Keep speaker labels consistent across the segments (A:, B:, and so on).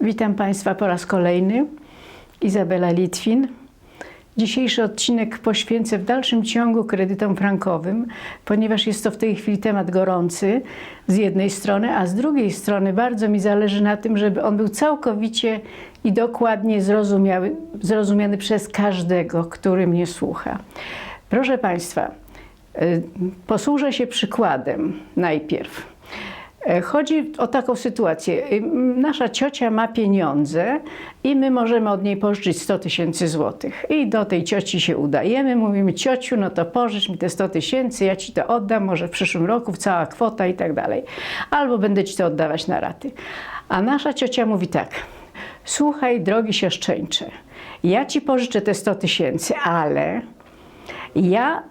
A: Witam Państwa po raz kolejny. Izabela Litwin. Dzisiejszy odcinek poświęcę w dalszym ciągu kredytom frankowym, ponieważ jest to w tej chwili temat gorący z jednej strony, a z drugiej strony bardzo mi zależy na tym, żeby on był całkowicie i dokładnie zrozumiały, zrozumiany przez każdego, który mnie słucha. Proszę Państwa, y, posłużę się przykładem najpierw. E, Chodzi o taką sytuację. Y, Nasza ciocia ma pieniądze i my możemy od niej pożyczyć 100 tysięcy złotych. I do tej cioci się udajemy, mówimy ciociu, no to pożycz mi te 100 tysięcy, ja ci to oddam, może w przyszłym roku cała kwota i tak dalej. Albo będę ci to oddawać na raty. A nasza ciocia mówi tak, słuchaj drogi siostrzeńcze, ja ci pożyczę te 100 tysięcy, ale ja,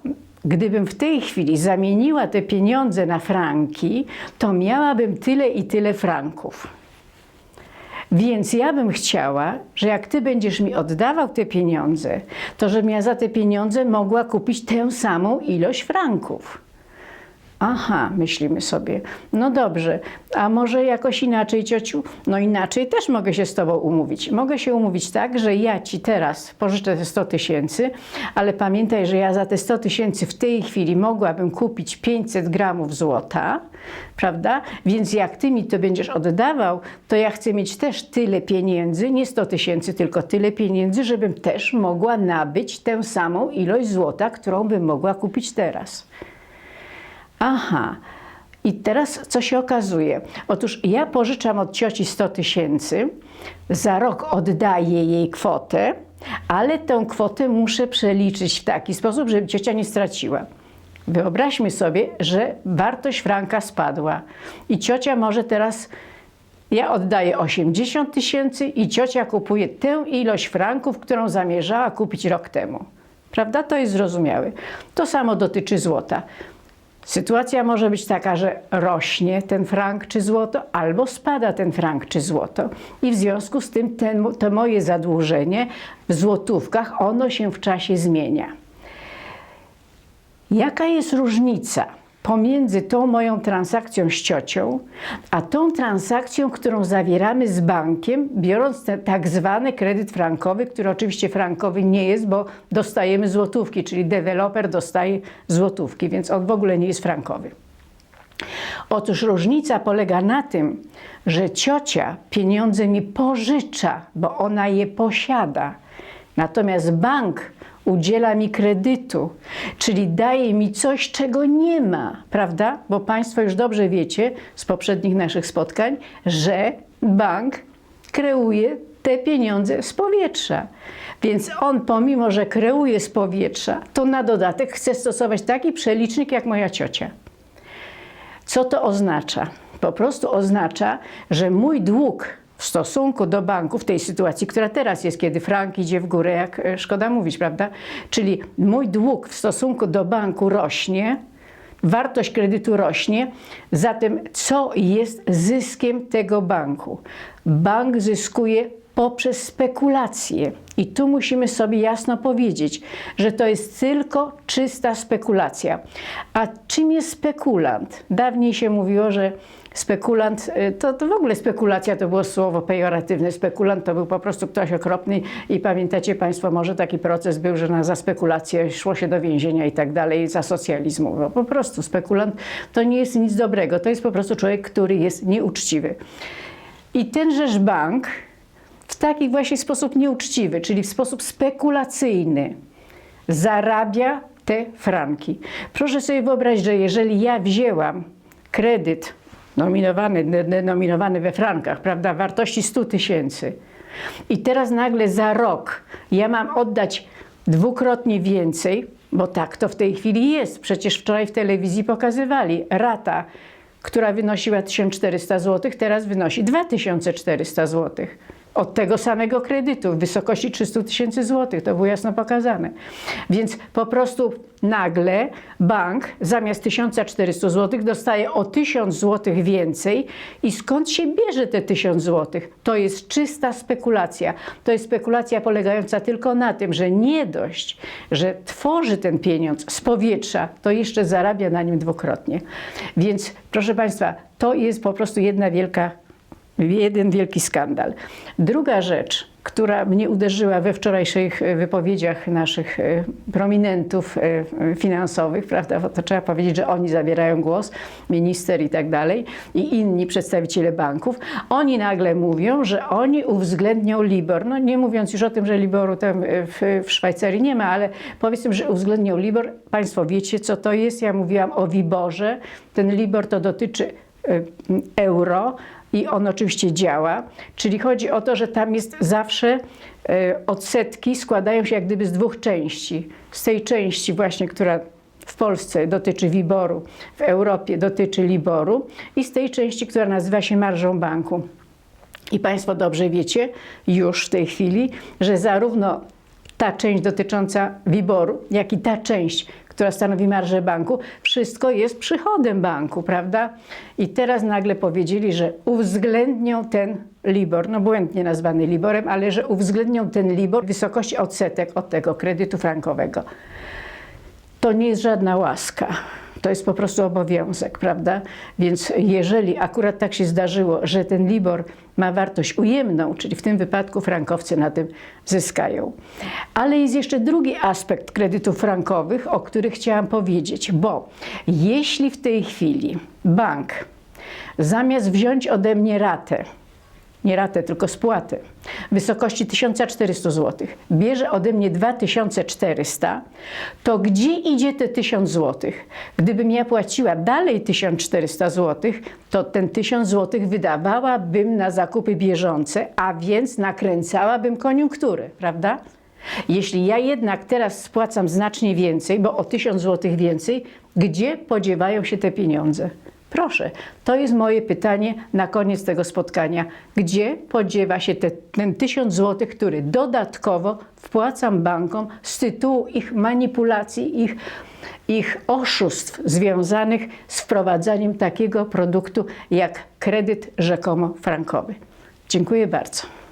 A: gdybym w tej chwili zamieniła te pieniądze na franki, to miałabym tyle i tyle franków. Więc ja bym chciała, że jak ty będziesz mi oddawał te pieniądze, to żebym ja za te pieniądze mogła kupić tę samą ilość franków. Aha, myślimy sobie. No dobrze, a może jakoś inaczej, ciociu? No inaczej też mogę się z tobą umówić. Mogę się umówić tak, że ja ci teraz pożyczę te 100 tysięcy, ale pamiętaj, że ja za te 100 tysięcy w tej chwili mogłabym kupić 500 gramów złota, prawda? Więc jak ty mi to będziesz oddawał, to ja chcę mieć też tyle pieniędzy, nie 100 tysięcy, tylko tyle pieniędzy, żebym też mogła nabyć tę samą ilość złota, którą bym mogła kupić teraz. Aha. I teraz co się okazuje? Otóż ja pożyczam od cioci 100 tysięcy, za rok oddaję jej kwotę, ale tę kwotę muszę przeliczyć w taki sposób, żeby ciocia nie straciła. Wyobraźmy sobie, że wartość franka spadła i ciocia może teraz, ja oddaję 80 tysięcy i ciocia kupuje tę ilość franków, którą zamierzała kupić rok temu. Prawda? To jest zrozumiałe. To samo dotyczy złota. Sytuacja może być taka, że rośnie ten frank czy złoto, albo spada ten frank czy złoto. I w związku z tym ten, to moje zadłużenie w złotówkach, ono się w czasie zmienia. Jaka jest różnica pomiędzy tą moją transakcją z ciocią, a tą transakcją, którą zawieramy z bankiem, biorąc ten tak zwany kredyt frankowy, który oczywiście frankowy nie jest, bo dostajemy złotówki, czyli deweloper dostaje złotówki, więc on w ogóle nie jest frankowy. Otóż różnica polega na tym, że ciocia pieniądze mi pożycza, bo ona je posiada. Natomiast bank udziela mi kredytu, czyli daje mi coś, czego nie ma, prawda? Bo Państwo już dobrze wiecie z poprzednich naszych spotkań, że bank kreuje te pieniądze z powietrza. Więc on, pomimo że kreuje z powietrza, to na dodatek chce stosować taki przelicznik jak moja ciocia. Co to oznacza? Po prostu oznacza, że mój dług w stosunku do banku, w tej sytuacji, która teraz jest, kiedy frank idzie w górę, jak e, szkoda mówić, prawda? Czyli mój dług w stosunku do banku rośnie, wartość kredytu rośnie, zatem co jest zyskiem tego banku? Bank zyskuje poprzez spekulacje. I tu musimy sobie jasno powiedzieć, że to jest tylko czysta spekulacja. A czym jest spekulant? Dawniej się mówiło, że spekulant y, to, to w ogóle spekulacja to było słowo pejoratywne. Spekulant to był po prostu ktoś okropny i pamiętacie Państwo, może taki proces był, że na, za spekulację szło się do więzienia i tak dalej, za socjalizmu. Po prostu spekulant to nie jest nic dobrego. To jest po prostu człowiek, który jest nieuczciwy. I tenżeż bank taki właśnie sposób nieuczciwy, czyli w sposób spekulacyjny zarabia te franki. Proszę sobie wyobrazić, że jeżeli ja wzięłam kredyt nominowany, denominowany we frankach, prawda, wartości 100 tysięcy i teraz nagle za rok ja mam oddać dwukrotnie więcej, bo tak to w tej chwili jest. Przecież wczoraj w telewizji pokazywali rata, która wynosiła 1400 zł, teraz wynosi 2400 zł od tego samego kredytu w wysokości 300 tysięcy złotych. To było jasno pokazane. Więc po prostu nagle bank zamiast 1400 złotych dostaje o 1000 złotych więcej i skąd się bierze te 1000 złotych? To jest czysta spekulacja. To jest spekulacja polegająca tylko na tym, że nie dość, że tworzy ten pieniądz z powietrza, to jeszcze zarabia na nim dwukrotnie. Więc proszę Państwa, to jest po prostu jedna wielka Jeden wielki skandal. Druga rzecz, która mnie uderzyła we wczorajszych e, wypowiedziach naszych e, prominentów e, finansowych, prawda, bo to trzeba powiedzieć, że oni zabierają głos, minister i tak dalej, i inni przedstawiciele banków, oni nagle mówią, że oni uwzględnią LIBOR. No nie mówiąc już o tym, że LIBORu tam w, w Szwajcarii nie ma, ale powiedzmy, że uwzględnią LIBOR. Państwo wiecie, co to jest? Ja mówiłam o WIBORze. Ten LIBOR to dotyczy euro i on oczywiście działa. Czyli chodzi o to, że tam jest zawsze e, odsetki składają się jak gdyby z dwóch części. Z tej części właśnie, która w Polsce dotyczy WIBORu, w Europie dotyczy LIBORu i z tej części, która nazywa się marżą banku. I Państwo dobrze wiecie już w tej chwili, że zarówno ta część dotycząca WIBORu, jak i ta część, która stanowi marżę banku, wszystko jest przychodem banku, prawda? I teraz nagle powiedzieli, że uwzględnią ten LIBOR, no błędnie nazwany LIBORem, ale że uwzględnią ten LIBOR w wysokości odsetek od tego kredytu frankowego. To nie jest żadna łaska. To jest po prostu obowiązek, prawda? Więc jeżeli akurat tak się zdarzyło, że ten LIBOR ma wartość ujemną, czyli w tym wypadku frankowcy na tym zyskają. Ale jest jeszcze drugi aspekt kredytów frankowych, o których chciałam powiedzieć, bo jeśli w tej chwili bank zamiast wziąć ode mnie ratę, nie ratę, tylko spłatę, w wysokości 1400 zł, bierze ode mnie 2400, to gdzie idzie te 1000 zł? Gdybym ja płaciła dalej 1400 zł, to ten 1000 zł wydawałabym na zakupy bieżące, a więc nakręcałabym koniunkturę, prawda? Jeśli ja jednak teraz spłacam znacznie więcej, bo o 1000 zł więcej, gdzie podziewają się te pieniądze? Proszę, to jest moje pytanie na koniec tego spotkania. Gdzie podziewa się te, ten 1000 zł, który dodatkowo wpłacam bankom z tytułu ich manipulacji, ich, ich oszustw związanych z wprowadzaniem takiego produktu jak kredyt rzekomo frankowy? Dziękuję bardzo.